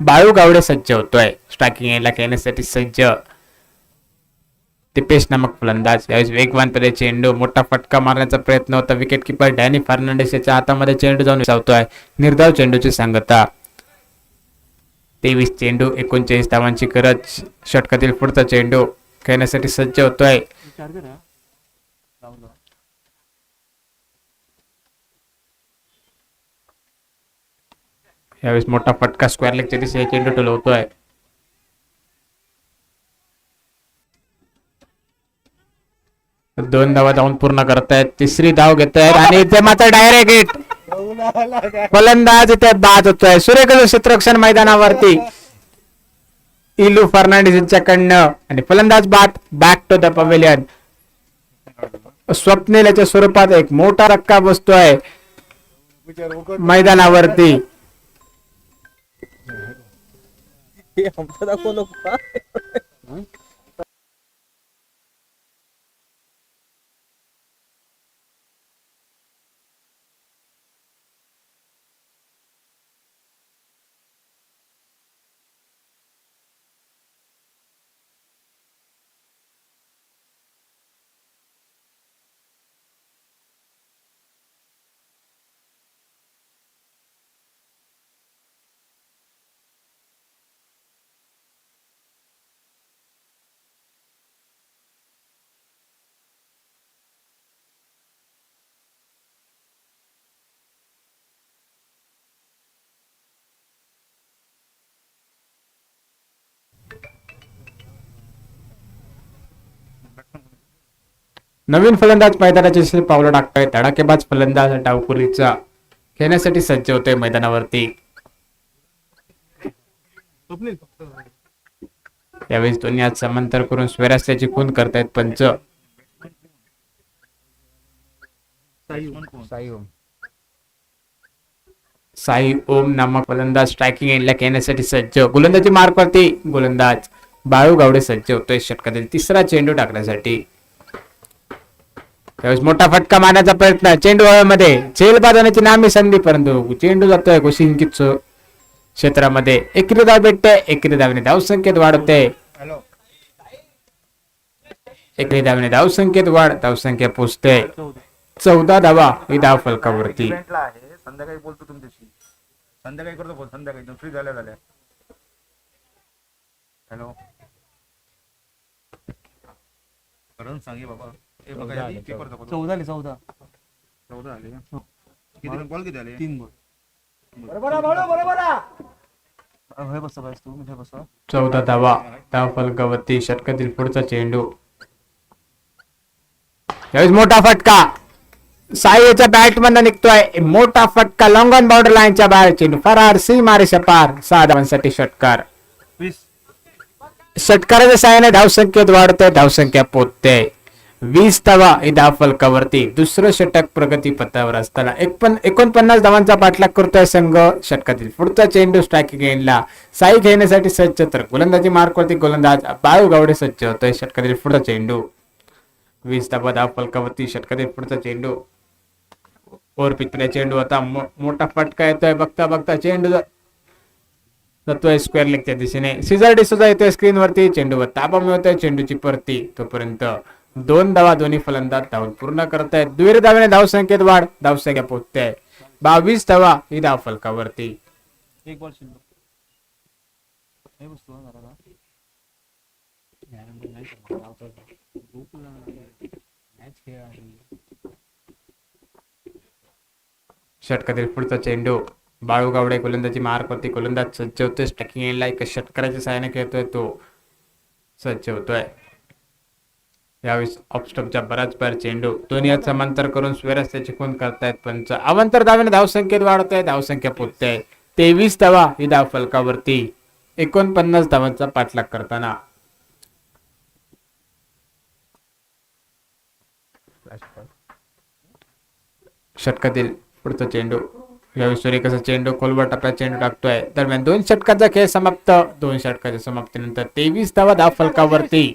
बाळू गावडे सज्ज होतोय. स्ट्रायकिंग यायला खेळण्यासाठी सज्ज दिपेश नामक फलंदाज. यावेळेस तरी चेंडू मोठा फटका मारण्याचा प्रयत्न होता. विकेट किपर डॅनी फर्नांडिस याच्या हातामध्ये चेंडू जाऊन विसावतोय. निर्धाव चेंडूची सांगता. तेवीस चेंडू एकोणचाळीस धावांची गरज. षटकातील पुढचा चेंडू खेळण्यासाठी सज्ज होतोय. यावेळेस मोठा फटका स्क्वेअर लेगच्या दिशेने चेंडू टोलवतोय. दोन धावा धावून पूर्ण करतायत. तिसरी धाव घेत आहेत आणि इथे मात्र डायरेक्ट हिट फलंदाज इथे बाद होतोय. सुरेख शत्रक्षण मैदानावरती. इलू फर्नांडिस यांच्याकडनं आणि फलंदाज बाद back to the pavilion Swapnil याच्या स्वरूपात एक मोठा रक्का बसतोय. मैदानावरती. 안 빼다 꺼놓고 봐. 응? नवीन फलंदाज मैदानाच्या दिशेने पावलं टाकतोय धडाकेबाज फलंदाज डावकुलीचा खेळण्यासाठी सज्ज होतोय मैदानावरती. स्वप्नील यावेळेस दोन्ही हात समांतर करून स्वैरास्याची खून करतायत पंच. साई ओम. नामक फलंदाज स्ट्रायकिंग एंडला खेळण्यासाठी सज्ज. गोलंदाजी मार्कवरती गोलंदाज. बाळू गावडे सज्ज होतोय षटकातील तिसरा चेंडू टाकण्यासाठी. त्यावेळेस मोठा फटका मारण्याचा प्रयत्न चेंडू हवेमध्ये झेल बांधण्याची नामी संधी परंतु चेंडू जातोय गोशिंकित क्षेत्रामध्ये. एकरी धाव भेटते एकरी धावने धावसंख्येत वाढते हॅलो. एकरी धावने धावसंख्येत वाढ धावसंख्या पोचते. चौदा धावा ही धाव फलकावरती. संध्याकाळी बोलतो तुमच्याशी. संध्याकाळी करतो फोन संध्याकाळी. फ्री झाल्या झाल्या. हॅलो. करून सांगे बाबा. हे बघा चौदा यादी आले, पेपर दाखवतो. चौदा आले चौदा. चौदा आले का? हो. किती बॉल किती आले? तीन हे बसा तू बसा चौदा धावा. धाव फलकावरती षटकातील पुढचा चेंडू. यावेळेस मोठा फटका. साई याच्या बॅट मधून निघतोय. मोठा फटका लॉंग ऑन बाउंड्री लाईनच्या बाहेर चेंडू. फरार सी मारे पार सहा धावांसाठी षटकार. वीस. षटकाराच्या साहाय्याने धावसंख्येत वाढते धावसंख्या पोचते वीस धावा ही धाव फलकावरती दुसरं षटक प्रगती पथावर असताना एकपण एकोणपन्नास धावांचा पाठलाग करतोय संघ षटकातील. पुढचा चेंडू स्ट्रायकिंग एंडला साई घेण्यासाठी सज्ज तर गोलंदाजी मार्कवरती गोलंदाज बाळू गावडे सज्ज होतोय षटकातील पुढचा चेंडू. वीस धावा धाव फलकावरती षटकातील पुढचा चेंडू. ओर पिचमध्ये चेंडू होता मो- मोठा फटका येतोय. बघता बघता चेंडू जातोय स्क्वेअर लेगच्या दिशेने. सिझर डिसोजा येतोय स्क्रीनवरती चेंडूवर ताबा मिळतोय चेंडूची परती तोपर्यंत दोन धावा दोन्ही फलंदाज धावून पूर्ण करतायत. दुहेरी धाव्याने धाव संख्येत वाढ धाव संख्या पोहोचते बावीस धावा ही धाव फलकावरती. एक बॉल षटकातील पुढचा चेंडू. बाळू गावडे गोलंदाजी मार्कवरती गोलंदाज सज्ज होतोय. स्टॅकिंग एंडला एका षटकाराच्या सहाय्याने खेळतोय तो. सज्ज होतोय. यावेळेस ऑफस्टॉपच्या बराच बाहेर चेंडू दोन्ही समांतर करून स्वैरस्याची खून करतायत पंच अवंतर धावेने धावसंख्येत वाढतोय धावसंख्या पोचते तेवीस धावा ही धाव फलकावरती एकोणपन्नास धावांचा पाठलाग करताना. षटकातील पुढचा चेंडू यावेळी सूर्यकसा चेंडू खोलवर टप्प्यात चेंडू टाकतोय. दरम्यान दोन षटकाचा खेळ समाप्त दोन षटकाच्या समाप्तीनंतर तेवीस धावा धाव फलकावरती